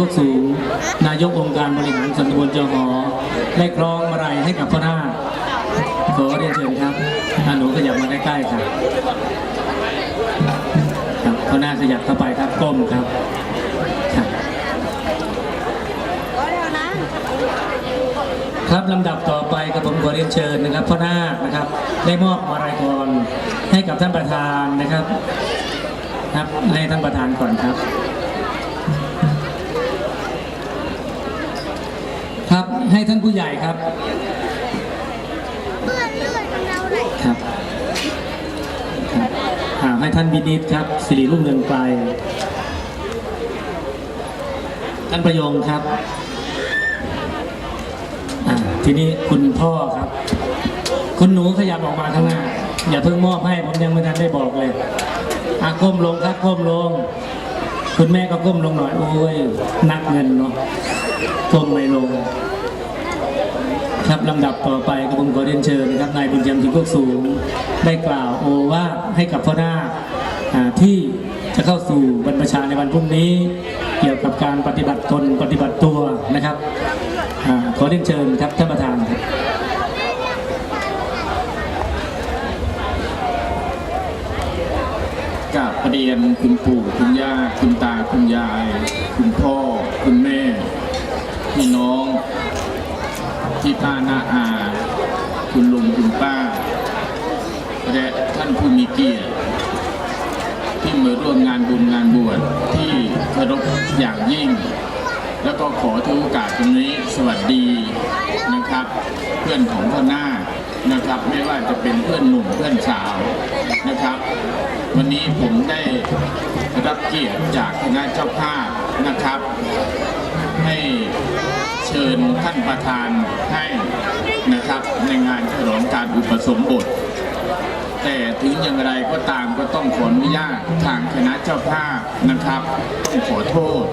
พวกสูง นายกองค์การบริหารส่วนตำบลเจ้าหอได้คล้องมาลัยให้กับพ่อนาขอเรียนเชิญครับอะหนูขยับมาใกล้ๆครับครับพ่อนาขยับเข้าไปครับก้มครับครับครับลำดับต่อไปกับผมขอเรียนเชิญนะครับพ่อนาคนะครับ ได้มอบมารายกรให้กับท่านประธานนะครับ ครับให้ท่านประธานก่อนครับ ให้ท่านผู้ใหญ่ครับครับครับอ่าให้ท่านวินิตครับสิริรุ่งเรืองไป ท่านประยงครับอ่าทีนี้คุณพ่อครับ คุณหนูขยับออกมาข้างหน้า อย่าเพิ่งมอบให้ผมยังไม่ทันได้บอกเลยอะก้มลงครับก้มลง คุณแม่ก็ก้มลงหน่อยโอ้ยนักเงินเนาะก้มไม่ลง ครับลำดับต่อไปกระผมขอเรียนเชิญนะครับนายบุญยำจิงพวกสูง ได้กล่าวโอวาทให้กับพ่อนาคอ่าที่จะเข้าสู่บรรพชาในวันพรุ่งนี้ เกี่ยวกับการปฏิบัติตนปฏิบัติตัวนะครับอขอเรียนเชิญครับท่านประธานครับกราบประเรียนคุณปู่คุณย่าคุณตาคุณยาย คุณพ่อคุณแม่พี่น้อง พี่ป้าน้าอา คุณลุงคุณป้า และท่านผู้มีเกียรติที่มาร่วมงานบุญงานบวชที่เคารพอย่างยิ่ง แล้วก็ขอถือโอกาสตรงนี้สวัสดีนะครับ เพื่อนของพ่อหน้านะครับ ไม่ว่าจะเป็นเพื่อนหนุ่มเพื่อนสาวนะครับ วันนี้ผมได้รับเกียรติจากคณะเจ้าภาพนะครับ ให้ เชิญท่านประธานให้นะครับในงานฉลองการอุปสมบท แต่ถึงอย่างไรก็ตามก็ต้องขออนุญาตทางคณะเจ้าภาพนะครับต้องขอโทษ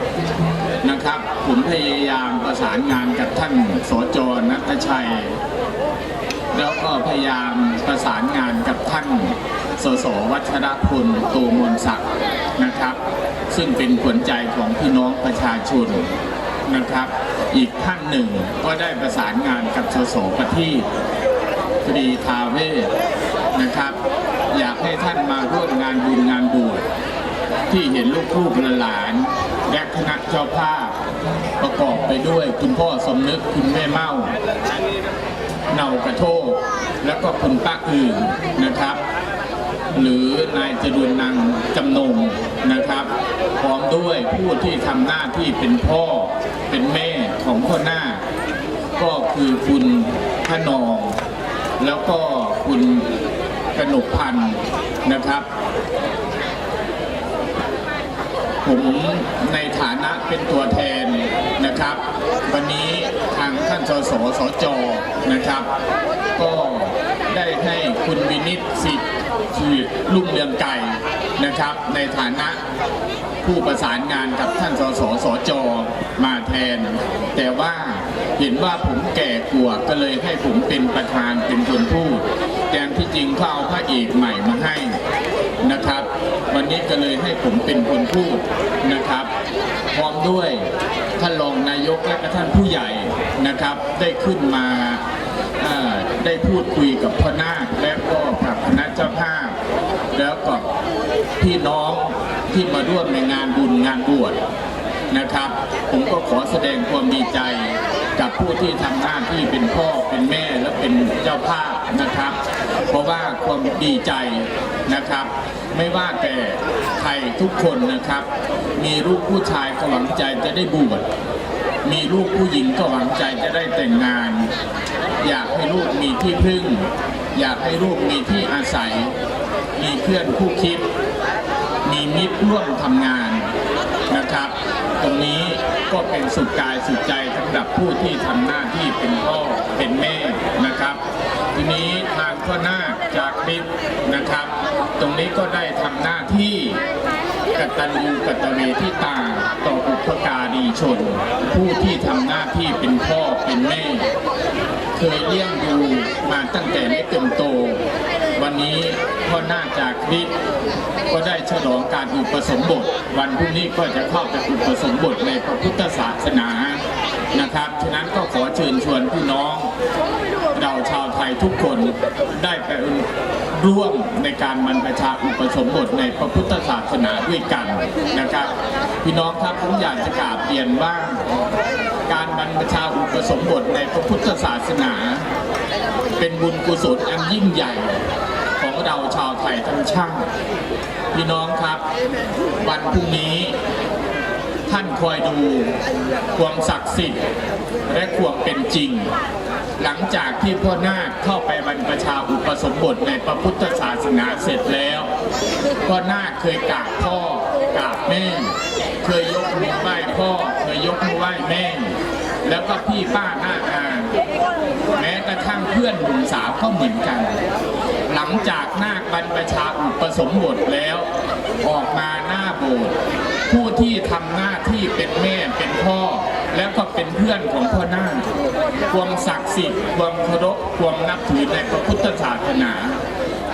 นะครับ ผมพยายามประสานงานกับท่านสจนัทชัย แล้วก็พยายามประสานงานกับท่านสสวัชรพลโตมนศักดิ์นะครับ ซึ่งเป็นขวัญใจของพี่น้องประชาชน นะครับ อีกท่านหนึ่งก็ได้ประสานงานกับสสประทีปรีทาเวศนะครับ อยากให้ท่านมาร่วมงานบุญงานบวชที่เห็นลูกๆหลานและคณะเจ้าภาพประกอบไปด้วยคุณพ่อสมนึกคุณแม่เมาเนากระโทกแล้วก็คุณป้าอื่นนะครับ หรือนายจรุนนางจำนงนะครับ พร้อมด้วยผู้ที่ทำหน้าที่เป็นพ่อ เป็นแม่ของพ่อหน้า ก็คือคุณพนอง แล้วก็คุณกนกพันธ์นะครับ ผมในฐานะเป็นตัวแทนนะครับ วันนี้ทางท่านสสสจนะครับ ก็ได้ให้คุณวินิตสิท คือลุ่งเรืองไก่นะครับ ในฐานะผู้ประสานงานกับท่านสสสจมาแทน แต่ว่าเห็นว่าผมแก่กลัวก็เลยให้ผมเป็นประธานเป็นคนพูดแต่ที่จริงเขาเอาพระเอกใหม่มาให้นะครับ วันนี้ก็เลยให้ผมเป็นคนพูดนะครับ พร้อมด้วยท่านรองนายกและก็ท่านผู้ใหญ่นะครับ ได้ขึ้นมาได้พูดคุยกับพ่อนาคและก็กับคณะ เจ้าภาพ แล้วก็พี่น้องที่มาร่วมในงานบุญงานบวชนะครับ ผมก็ขอแสดงความดีใจกับผู้ที่ทำหน้าที่เป็นพ่อเป็นแม่และเป็นเจ้าภาพนะครับ เพราะว่าความดีใจนะครับ ไม่ว่าแต่ใครทุกคนนะครับ มีลูกผู้ชายก็หวังใจจะได้บวชมีลูกผู้หญิงก็หวังใจจะได้แต่งงาน อยากให้ลูกมีที่พึ่ง อยากให้ลูกมีที่อาศัย มีเพื่อนคู่คิด มีมิตรร่วมทำงานนะครับ ตรงนี้ก็เป็นสุขกายสุขใจสำหรับผู้ที่ทำหน้าที่เป็นพ่อเป็นแม่นะครับ ทีนี้ทางพ่อหน้าจากคลิปนะครับ ตรงนี้ก็ได้ทำหน้าที่กตัญญูกตเวทิตาต่อบุพการีชน ผู้ที่ทำหน้าที่เป็นพ่อเป็นแม่ เคยเลี้ยงดูมาตั้งแต่ไม่เต็มโต วันนี้พ่อหน้าจากฤทธิ์ก็ได้ฉลองการอุปสมบท วันพรุ่งนี้ก็จะเข้าไปอุปสมบทในพระพุทธศาสนานะครับ ฉะนั้นก็ขอเชิญชวนพี่น้อง เราชาวไทยทุกคนได้ไปร่วมในการบรรพชาอุปสมบทในพระพุทธศาสนาด้วยกันนะครับ พี่น้องครับผมอยากจะกราบเรียนว่า การบรรพชาอุปสมบทในพระพุทธศาสนา เป็นบุญกุศลอันยิ่งใหญ่ของเราชาวไทยทั้งชาติพี่น้องครับ วันพรุ่งนี้ ท่านคอยดูความศักดิ์สิทธิ์ และความเป็นจริง หลังจากที่พ่อนาคเข้าไปบรรพชาอุปสมบทในพระพุทธศาสนาเสร็จแล้วพ่อนาคเคยกราบพ่อกราบแม่ เคยยกมือไหว้พ่อ เคยยกมือไหว้แม่ แล้วก็พี่ป้าหน้าอาแม้กระทั่งเพื่อนหนุ่มสาวก็เหมือนกัน หลังจากนาคบรรพชาอุปสมบทแล้ว ออกมาหน้าโบสถ์ผู้ที่ทำหน้าที่เป็นแม่เป็นพ่อ เป็นเพื่อนของพ่อนาคความศักดิ์สิทธิ์ความเคารพความนับถือในพระพุทธศาสนา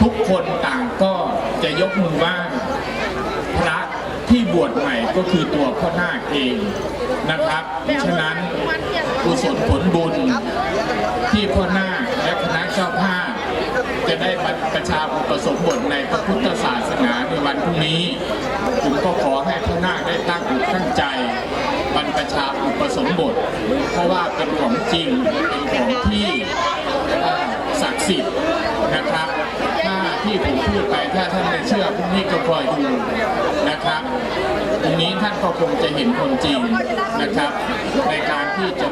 ทุกคนต่างก็จะยกมือไหว้พระที่บวชใหม่ก็คือตัวพ่อนาคเองนะครับฉะนั้นกุศลผลบุญที่พ่อนาคและคณะเจ้าภาพจะได้บรรพชาอุปสมบทในพระพุทธศาสนาในวันพรุ่งนี้ ผมก็ขอให้พ่อนาคได้ตั้งอกตั้งใจ รรพชาอุปสมบท เพราะว่าเป็นของจริงเป็นของที่ศักดิ์สิทธิ์นะครับ ถ้าที่ผมพูดไปถ้าท่านไม่เชื่อพรุ่งนี้ก็คอยดูนะครับตรงนี้ท่านก็คงจะเห็นคนจริงนะครับ ในการที่จะ